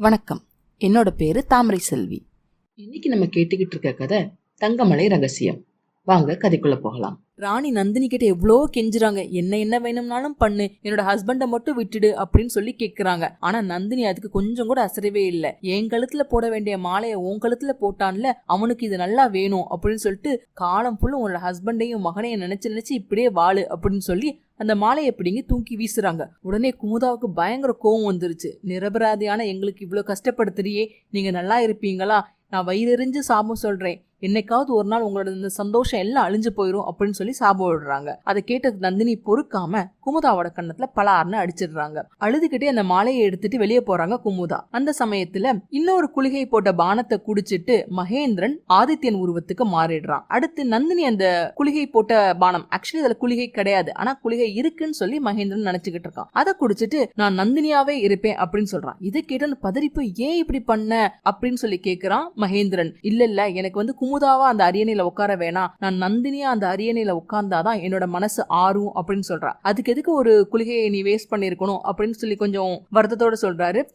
வணக்கம். என்னோட பேரு தாமரை செல்வி. இன்னைக்கு நம்ம கேட்டுக்கிட்டு இருக்க கதை தங்கமலை ரகசியம். வாங்க கதைக்குள்ள போகலாம். ராணி நந்தினி கிட்ட எவ்வளோ கெஞ்சுறாங்க. என்ன என்ன வேணும்னாலும் பண்ணு. என்னோட ஹஸ்பண்டை மட்டும் விட்டுடு அப்படின்னு சொல்லி கேக்குறாங்க. ஆனா நந்தினி அதுக்கு கொஞ்சம் கூட அசரவே இல்லை. என் கழுத்துல போட வேண்டிய மாலையை உன் கழுத்துல போட்டான்ல அவனுக்கு இது நல்லா வேணும் அப்படின்னு சொல்லிட்டு காலம் ஃபுல்லும் உன்னோட ஹஸ்பண்டையும் மகனையும் நினைச்சு நினைச்சு இப்படியே வாழு அப்படின்னு சொல்லி அந்த மாலையை பிடிங்கி தூக்கி வீசுறாங்க? உடனே குமுதாவுக்கு பயங்கர கோவம் வந்துருச்சு. நிரபராதியான எங்களுக்கு இவ்வளோ கஷ்டப்படுத்துறியே நீங்க நல்லா இருப்பீங்களா? நான் வயிறெறிஞ்சு சாபம் சொல்றேன். என்னைக்காவது ஒரு நாள் உங்களோட இந்த சந்தோஷம் எல்லாம் அழிஞ்சு போயிடும் அப்படின்னு சொல்லி சாபம் விடுறாங்க. அதை கேட்ட நந்தினி பொறுக்காம குமுதாவோட கண்ணத்துல பலார்னு அடிச்சிடுறாங்க. அழுதுகிட்டே அந்த மாலையை எடுத்துட்டு வெளியே போறாங்க குமுதா. அந்த சமயத்துல இன்னொரு குளிகை போட்ட பானத்தை குடிச்சிட்டு மகேந்திரன் ஆதித்யன் உருவத்துக்கு மாறிடுறான். அடுத்து நந்தினி அந்த குளிகை போட்ட பானம். ஆக்சுவலி அதுல குளிகை கிடையாது. ஆனா குளிகை இருக்குன்னு சொல்லி மகேந்திரன் நினைச்சுக்கிட்டு இருக்கான். அதை குடிச்சிட்டு நான் நந்தினியாவே இருப்பேன் அப்படின்னு சொல்றான். இதை கேட்டு அந்த பதறிப்பு ஏன் இப்படி பண்ண அப்படின்னு சொல்லி கேக்குறான் மகேந்திரன். இல்ல இல்ல எனக்கு வந்து குமுதாவா அந்த அரியணையில உட்கார வேணாம். நான் நந்தினியா அந்த அரியணையில உட்கார்ந்தாதான் என்னோட மனசு ஆறும் அப்படின்னு சொல்றா. அதுக்கு எதுக்கு ஒரு குளிகையை நீ வேஸ்ட் பண்ணிருக்கணும் அப்படின்னு சொல்லி கொஞ்சம் வருத்தத்தோட சொல்றாரு.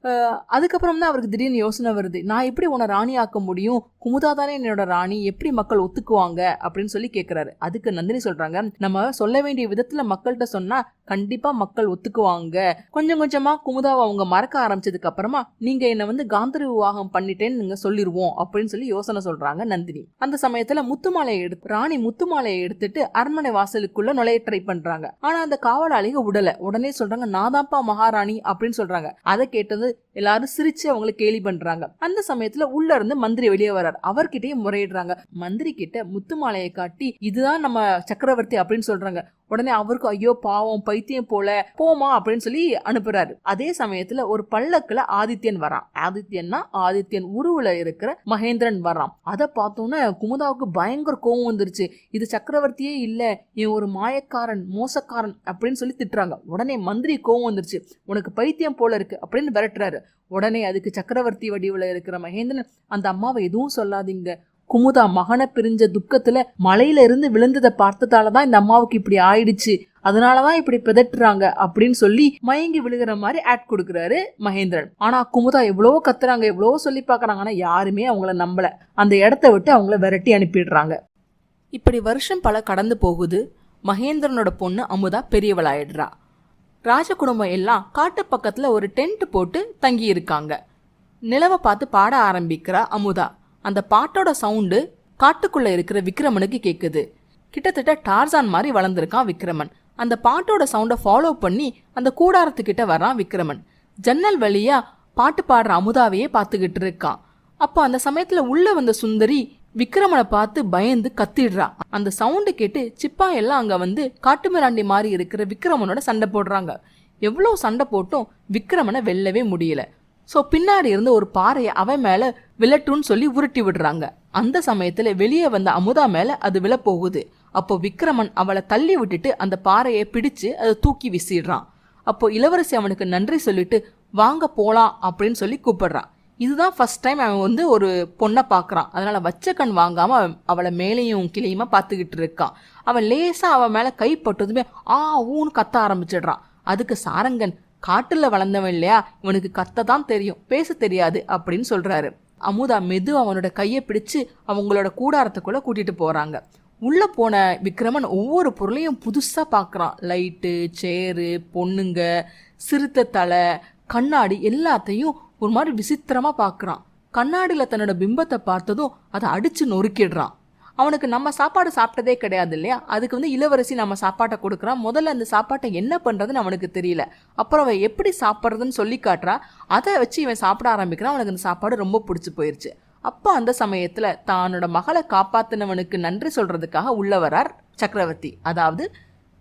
அதுக்கப்புறம் தான் அவருக்கு திடீர்னு யோசனை வருது. நான் எப்படி உன்னை ராணி ஆக்க முடியும்? குமுதா தானே என்னோட ராணி. எப்படி மக்கள் ஒத்துக்குவாங்க? அப்படின்னு சொல்லி கேக்குறாரு. அதுக்கு நந்தினி சொல்றாங்க நம்ம சொல்ல வேண்டிய விதத்துல மக்கள்கிட்ட சொன்னா கண்டிப்பா மக்கள் ஒத்துக்குவாங்க. கொஞ்சம் கொஞ்சமா குமுதாவை அவங்க மறக்க ஆரம்பிச்சதுக்கு அப்புறமா நீங்க என்ன வந்து காந்தரி விவாகம் பண்ணிட்டேன்னு நீங்க சொல்லிடுவோம் அப்படின்னு சொல்லி யோசனை சொல்றாங்க நந்தினி. அந்த சமயத்துல முத்துமாலையை எடுத்து ராணி முத்துமாலையை எடுத்துட்டு அரண்மனை வாசலுக்குள்ள நுழைய ட்ரை பண்றாங்க. ஆனா அந்த காவலாளிக உடல. உடனே சொல்றாங்க நாதாப்பா மகாராணி அப்படின்னு சொல்றாங்க. அதை கேட்டது எல்லாரும் சிரிச்சு அவங்களை கேலி பண்றாங்க. அந்த சமயத்துல உள்ள இருந்து மந்திரி வெளியே வர்றாரு. அவர்கிட்டயே முறையிடுறாங்க. மந்திரி கிட்ட முத்துமாலையை காட்டி இதுதான் நம்ம சக்கரவர்த்தி அப்படின்னு சொல்றாங்க. உடனே அவருக்கு ஐயோ பாவம் பைத்தியம் போல. போமா அப்படின்னு சொல்லி அனுப்புறாரு. அதே சமயத்துல ஒரு பல்லக்குல ஆதித்யன் வரான். ஆதித்யன்னா ஆதித்யன் உருவுல இருக்கிற மகேந்திரன் வரான். அதை பார்த்தோன்னு குமுதாவுக்கு பயங்கர கோவம் வந்துருச்சு. இது சக்கரவர்த்தியே இல்லை இவன் ஒரு மாயக்காரன் மோசக்காரன் அப்படின்னு சொல்லி திட்டுறாங்க. உடனே மந்திரி கோவம் வந்துருச்சு. உனக்கு பைத்தியம் போல இருக்கு அப்படின்னு விரட்டுறாரு. உடனே அதுக்கு சக்கரவர்த்தி வடிவில் இருக்கிற மகேந்திரன் அந்த அம்மாவை எதுவும் சொல்லாதீங்க. குமுதா மகனை பிரிஞ்ச துக்கத்துல மலையில இருந்து விழுந்ததை பார்த்ததால தான் இந்த அம்மாவுக்கு இப்படி ஆயிடுச்சு. அதனாலதான் இப்படி பிதட்டுறாங்க அப்படின்னு சொல்லி மயங்கி விழுகிற மாதிரி ஆட் கொடுக்குறாரு மகேந்திரன். ஆனால் குமுதா எவ்வளோ கத்துறாங்க எவ்வளோ சொல்லி பார்க்குறாங்க ஆனால் யாருமே அவங்கள நம்பல. அந்த இடத்த விட்டு அவங்கள விரட்டி அனுப்பிடுறாங்க. இப்படி வருஷம் பல கடந்து போகுது. மகேந்திரனோட பொண்ணு அமுதா பெரியவளாயிடுறா. ராஜ குடும்பம் எல்லாம் காட்டு பக்கத்தில் ஒரு டென்ட் போட்டு தங்கி இருக்காங்க. நிலவை பார்த்து பாட ஆரம்பிக்கிறா அமுதா. அந்த பாட்டோட சவுண்டு காட்டுக்குள்ளே இருக்கிற விக்ரமனுக்கு கேட்குது கிட்டத்தட்ட டார்சான் மாதிரி வளர்ந்துருக்கான் விக்ரமன் அந்த பாட்டோட சவுண்டை ஃபாலோ பண்ணி அந்த கூடாரத்துக்கிட்ட வர்றான் விக்ரமன். ஜன்னல் வழியா பாட்டு பாடுற அமுதாவையே பார்த்துக்கிட்டு இருக்கான். அப்போ அந்த சமயத்துல உள்ள வந்த சுந்தரி விக்ரமனை பார்த்து பயந்து கத்திடுறா. அந்த சவுண்டு கேட்டு சிப்பா எல்லாம் அங்க வந்து காட்டுமிராண்டி மாதிரி இருக்கிற விக்ரமனோட சண்டை போடுறாங்க. எவ்வளோ சண்டை போட்டும் விக்ரமனை வெல்லவே முடியல. ஸோ பின்னாடி இருந்து ஒரு பாறையை அவன் மேலே விழட்டுன்னு சொல்லி உருட்டி விடுறாங்க. அந்த சமயத்தில் வெளியே வந்த அமுதா மேலே அது விழப்போகுது. அப்போ விக்ரமன் அவளை தள்ளி விட்டுட்டு அந்த பாறையை பிடிச்சு அதை தூக்கி வீசிடுறான். அப்போ இளவரசி அவனுக்கு நன்றி சொல்லிட்டு வாங்க போலாம் அப்படின்னு சொல்லி கூப்பிடுறான். இதுதான் ஃபர்ஸ்ட் டைம் அவன் வந்து ஒரு பொண்ணை பார்க்கறான். அதனால வச்ச கண் வாங்காம அவன் அவளை மேலேயும் கிளியுமா பார்த்துக்கிட்டு இருக்கான். அவன் லேசாக அவன் மேலே கைப்பட்டதுமே ஆ ஊன்னு கத்த ஆரம்பிச்சிடுறான். அதுக்கு சாரங்கன் காட்டில் வளர்ந்தவன் இல்லையா? இவனுக்கு கத்த தான் தெரியும் பேச தெரியாது அப்படின்னு சொல்கிறாரு அமுதா மெது அவனோட கையை பிடிச்சு அவங்களோட கூடாரத்துக்குள்ளே கூட்டிகிட்டு போகிறாங்க உள்ளே போன விக்ரமன் ஒவ்வொரு பொருளையும் புதுசாக பார்க்குறான் லைட்டு சேரு பொண்ணுங்க சிறுத்தை தலை கண்ணாடி எல்லாத்தையும் ஒரு மாதிரி விசித்திரமாக பார்க்குறான் கண்ணாடியில் தன்னோட பிம்பத்தை பார்த்ததும் அதை அடித்து நொறுக்கிடுறான். அவனுக்கு நம்ம சாப்பாடு சாப்பிட்டதே கிடையாது இல்லையா? அதுக்கு வந்து இளவரசி நம்ம சாப்பாட்டை கொடுக்குறான். முதல்ல அந்த சாப்பாட்டை என்ன பண்ணுறதுன்னு அவனுக்கு தெரியல. அப்புறம் அவன் எப்படி சாப்பிட்றதுன்னு சொல்லி காட்டுறா அதை வச்சு இவன் சாப்பிட ஆரம்பிக்கிறான். அவனுக்கு அந்த சாப்பாடு ரொம்ப பிடிச்சி போயிடுச்சு அப்போ அந்த சமயத்தில் தானோட மகளை காப்பாத்தினவனுக்கு நன்றி சொல்கிறதுக்காக உள்ள வரார் சக்கரவர்த்தி. அதாவது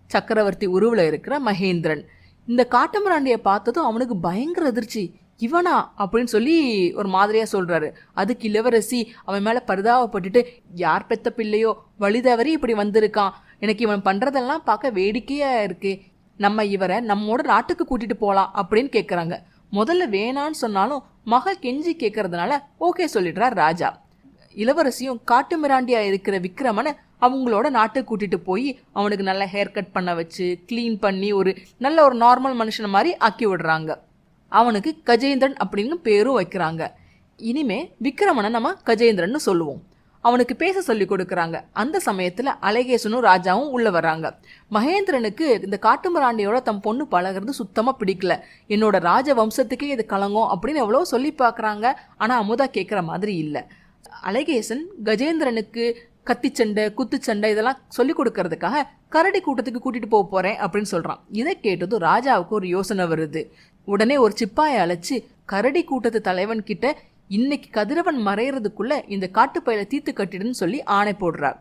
சக்கரவர்த்தி உருவில் இருக்கிற மகேந்திரன். இந்த காட்டுமிராண்டியை பார்த்ததும் அவனுக்கு பயங்கர அதிர்ச்சி. இவனா அப்படின்னு சொல்லி ஒரு மாதிரியாக சொல்கிறாரு அதுக்கு இளவரசி அவன் மேலே பரிதாபப்பட்டுட்டு யார் பெத்த பிள்ளையோ? வழிதவறி இப்படி வந்திருக்கான். எனக்கு இவன் பண்ணுறதெல்லாம் பார்க்க வேடிக்கையாக இருக்கு. நம்ம இவரை நம்மோட நாட்டுக்கு கூட்டிகிட்டு போகலாம் அப்படின்னு கேட்குறாங்க முதல்ல வேணான்னு சொன்னாலும் மகள் கெஞ்சி கேட்கறதுனால ஓகே சொல்லிடுறார் ராஜா. இளவரசியும் காட்டு மிராண்டியா இருக்கிற விக்ரமனை அவங்களோட நாட்டை கூட்டிட்டு போய் அவனுக்கு நல்ல ஹேர் கட் பண்ண வச்சு க்ளீன் பண்ணி ஒரு நல்ல ஒரு நார்மல் மனுஷன் மாதிரி ஆக்கி விடுறாங்க. அவனுக்கு கஜேந்திரன் அப்படின்னு பேரும் வைக்கிறாங்க. இனிமே விக்ரமனை நம்ம கஜேந்திரன்னு சொல்லுவோம். அவனுக்கு பேச சொல்லி கொடுக்குறாங்க. அந்த சமயத்தில் அழகேசனும் ராஜாவும் உள்ளே வராங்க மகேந்திரனுக்கு இந்த காட்டுமிராண்டியோட தம் பொண்ணு பழகிறது சுத்தமாக பிடிக்கல. என்னோட ராஜ வம்சத்துக்கே இது கலங்கும் அப்படின்னு எவ்வளோ சொல்லி பார்க்குறாங்க. ஆனால் அமுதா கேட்குற மாதிரி இல்லை. அழகேசன் கஜேந்திரனுக்கு கத்திச்சண்டை குத்துச்சண்டை இதெல்லாம் சொல்லி கொடுக்கறதுக்காக கரடி கூட்டத்துக்கு கூட்டிட்டு போக போறேன் அப்படின்னு சொல்றான். இதை கேட்டதும் ராஜாவுக்கு ஒரு யோசனை வருது. உடனே ஒரு சிப்பாயை அழைச்சி கரடி கூட்டத்து தலைவன் கிட்ட இன்னைக்கு கதிரவன் மறையிறதுக்குள்ள இந்த காட்டுப்பயில தீத்து கட்டிடுன்னு சொல்லி ஆணை போடுறார்.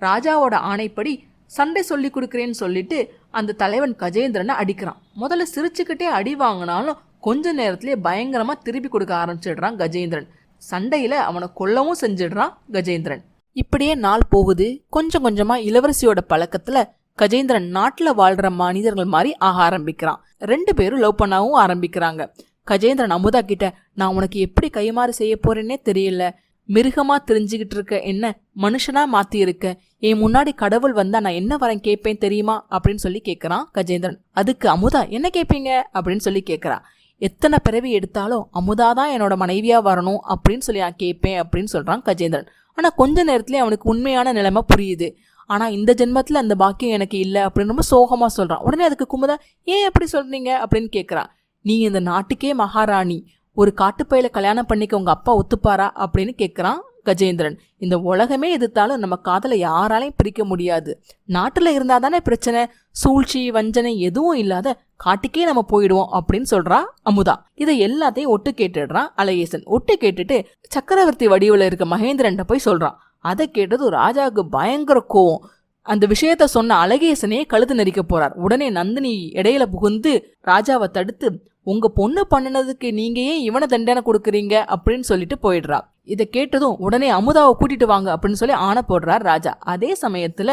ராஜாவோட ஆணைப்படி சண்டை சொல்லி கொடுக்குறேன்னு சொல்லிட்டு அந்த தலைவன் கஜேந்திரனை அடிக்கிறான். முதல்ல சிரிச்சுக்கிட்டே அடி வாங்கினாலும் கொஞ்ச நேரத்திலேயே பயங்கரமா திருப்பி கொடுக்க ஆரம்பிச்சிடுறான் கஜேந்திரன். சண்டையில அவனை கொல்லவும் செஞ்சிடுறான் கஜேந்திரன். இப்படியே நாள் போகுது. கொஞ்சம் கொஞ்சமா இளவரசியோட பழக்கத்துல கஜேந்திரன் நாட்டுல வாழ்ற மனிதர்கள் மாதிரி ஆக ஆரம்பிக்கிறான். ரெண்டு பேரும் லவ் பண்ணவும் ஆரம்பிக்கிறாங்க. கஜேந்திரன் அமுதா கிட்ட நான் உனக்கு எப்படி கைமாறு செய்ய போறேன்னே தெரியல. மிருகமா தெரிஞ்சுக்கிட்டு இருக்க என்ன மனுஷனா மாத்தி இருக்க. என் முன்னாடி கடவுள் வந்தா நான் என்ன வரேன் கேட்பேன் தெரியுமா? அப்படின்னு சொல்லி கேட்கறான் கஜேந்திரன். அதுக்கு அமுதா என்ன கேட்பீங்க அப்படின்னு சொல்லி கேட்கறா எத்தனை பிறவி எடுத்தாலும் அமுதா தான் என்னோட மனைவியா வரணும் அப்படின்னு சொல்லி நான் கேட்பேன் அப்படின்னு சொல்றான் கஜேந்திரன். ஆனா கொஞ்ச நேரத்திலே அவனுக்கு உண்மையான நிலைமை புரியுது. ஆனா இந்த ஜென்மத்துல அந்த பாக்கியம் எனக்கு இல்லை அப்படின்னு ரொம்ப சோகமா சொல்றான். உடனே அதுக்கு குமுதா ஏன் எப்படி சொல்றீங்க? அப்படின்னு கேட்கறான் நீ இந்த நாட்டுக்கே மகாராணி. ஒரு காட்டுப்பையில கல்யாணம் பண்ணிக்க உங்க அப்பா ஒத்துப்பாரா அப்படின்னு கேட்குறான் கஜேந்திரன். இந்த உலகமே எதிர்த்தாலும் நம்ம காதலை யாராலையும் பிரிக்க முடியாது. நாட்டில் இருந்தால் தானே பிரச்சனை. சூழ்ச்சி வஞ்சனை எதுவும் இல்லாத காட்டுக்கே நம்ம போயிடுவோம் அப்படின்னு சொல்றா அமுதா. இதை எல்லாத்தையும் ஒட்டு கேட்டுடுறான் அழகேசன் ஒட்டு கேட்டுட்டு சக்கரவர்த்தி வடிவில் இருக்க மகேந்திரன்ட்ட போய் சொல்றான். அதை கேட்டது ராஜாவுக்கு பயங்கர கோவம். அந்த விஷயத்த சொன்ன அழகேசனே கழுத்து நெறிக்க போறார். உடனே நந்தினி இடையில புகுந்து ராஜாவை தடுத்து உங்க பொண்ணு பண்ணினதுக்கு நீங்க ஏன் இவனை தண்டனை கொடுக்குறீங்க அப்படின்னு சொல்லிட்டு போயிடுறா. இதை கேட்டதும் உடனே அமுதாவை கூட்டிட்டு வாங்க அப்படின்னு சொல்லி ஆணை போடுறார் ராஜா. அதே சமயத்துல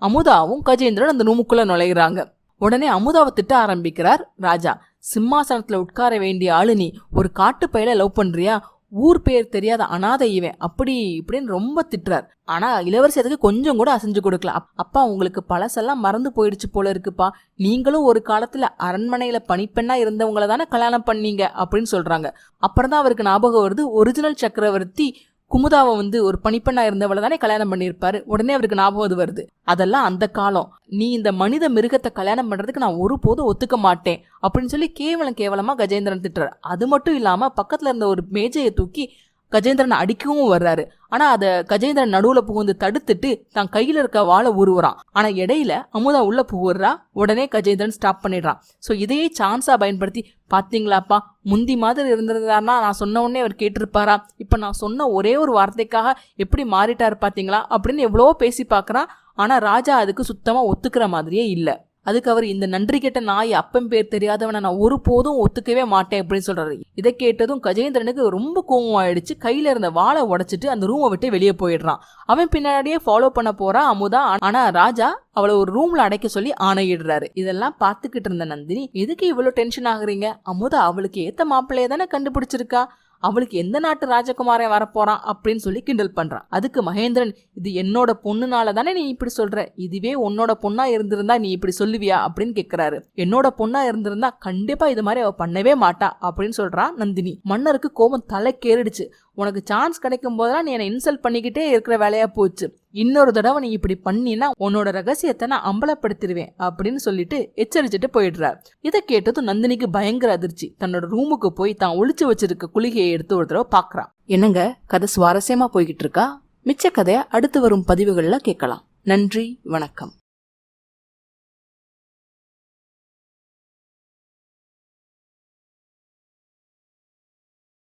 அமுதாவும் கஜேந்திரன் அந்த ரூமுக்குள்ள நுழையிறாங்க. உடனே அமுதாவை திட்ட ஆரம்பிக்கிறார் ராஜா. சிம்மாசனத்துல உட்கார வேண்டிய ஆளு நீ ஒரு காட்டு பயில லவ் பண்றியா? ஊர் பேர் தெரியாத அனாதை இவன். அப்படி இப்படின்னு ரொம்ப திட்டுறார். ஆனா இளவரசி அதுக்கு கொஞ்சம் கூட அசைஞ்சு கொடுக்கல. அப்பா உங்களுக்கு பழசெல்லாம் மறந்து போயிடுச்சு போல இருக்குப்பா. நீங்களும் ஒரு காலத்துல அரண்மனையில பணிப்பெண்ணா இருந்தவங்கள தானே கல்யாணம் பண்ணீங்க அப்படின்னு சொல்றாங்க. அப்புறம் தான் அவருக்கு ஞாபகம் வருது ஒரிஜினல் சக்கரவர்த்தி குமுதாவை வந்து ஒரு பணிப்பெண்ணா இருந்தவளை தானே கல்யாணம் பண்ணியிருப்பாரு. உடனே அவருக்கு ஞாபகம் அது வருது. அதெல்லாம் அந்த காலம். நீ இந்த மனித மிருகத்தை கல்யாணம் பண்றதுக்கு நான் ஒருபோதும் ஒத்துக்க மாட்டேன். அப்படின்னு சொல்லி கேவலம் கேவலமா கஜேந்திரன் திட்டுறாரு. அது மட்டும் இல்லாம பக்கத்துல இருந்த ஒரு மேஜையை தூக்கி கஜேந்திரனை அடிக்கவும் வர்றாரு. ஆனா அத கஜேந்திரன் நடுவுல புகுந்து தடுத்துட்டு தான் கையில இருக்க வாழை உருவுறான் ஆனா இடையில அமுதா உள்ள புகுறா. உடனே கஜேந்திரன் ஸ்டாப் பண்ணிடுறான். சோ இதையே சான்ஸா பயன்படுத்தி பாத்தீங்களாப்பா முந்தி மாதிரி இருந்திருந்தாருன்னா நான் சொன்ன உடனே அவர் கேட்டிருப்பாரா? இப்ப நான் சொன்ன ஒரே ஒரு வார்த்தைக்காக எப்படி மாறிட்டாரு பாத்தீங்களா? அப்படின்னு எவ்வளவோ பேசி பார்க்கறான். ஆனா ராஜா அதுக்கு சுத்தமா ஒத்துக்கிற மாதிரியே இல்லை. அதுக்கு அவர் இந்த நன்றி கெட்ட நாய் அப்பன் பேர் தெரியாதவனை நான் ஒருபோதும் ஒத்துக்கவே மாட்டேன் அப்படின்னு சொல்றாரு. இதை கேட்டதும் கஜேந்திரனுக்கு ரொம்ப கோவம் ஆயிடுச்சு. கையில இருந்த வாளை உடைச்சிட்டு அந்த ரூமை விட்டு வெளியே போயிடுறான். அவன் பின்னாடியே ஃபாலோ பண்ண போறான் அமுதா. ஆனா ராஜா அவளை ஒரு ரூம்ல அடைக்க சொல்லி ஆணையிடுறாரு. இதெல்லாம் பார்த்துக்கிட்டு இருந்த நந்தினி எதுக்கு இவ்வளவு டென்ஷன் ஆகுறீங்க? அமுதா அவளுக்கு ஏத்த மாப்பிள்ளைய தானே கண்டுபிடிச்சிருக்கா? அவளுக்கு எந்த நாட்டு ராஜகுமாரன் வரப்போறான் அப்படின்னு சொல்லி கிண்டல் பண்றான். அதுக்கு மகேந்திரன் இது என்னோட பொண்ணுனால தானே நீ இப்படி சொல்ற? இதுவே உன்னோட பொண்ணா இருந்திருந்தா நீ இப்படி சொல்லுவியா? அப்படின்னு கேக்குறாரு. என்னோட பொண்ணா இருந்திருந்தா கண்டிப்பா இது மாதிரி அவ பண்ணவே மாட்டா அப்படின்னு சொல்றான் நந்தினி. மன்னருக்கு கோபம் தலைக்கேறிடுச்சு. உனக்கு சான்ஸ் கிடைக்கும் போதெல்லாம் நீ என்னை இன்சல்ட் பண்ணிக்கிட்டே இருக்கிற வேலையா போச்சு. இன்னொரு தடவை நீ இப்படி பண்ணினா உன்னோட ரகசியத்தை நான் அம்பலப்படுத்திடுவேன் அப்படின்னு சொல்லிட்டு எச்சரிச்சுட்டு போயிடுறார். இதை கேட்டதும் நந்தினிக்கு பயங்கர அதிர்ச்சி. தன்னோட ரூமுக்கு போய் தான் ஒழிச்சு வச்சிருக்க குளிகையை எடுத்து ஒரு தடவை பாக்குறான் என்னங்க கதை சுவாரஸ்யமா போய்கிட்டு இருக்கா? மிச்ச கதையை அடுத்து வரும் பதிவுகளில் கேட்கலாம். நன்றி வணக்கம்.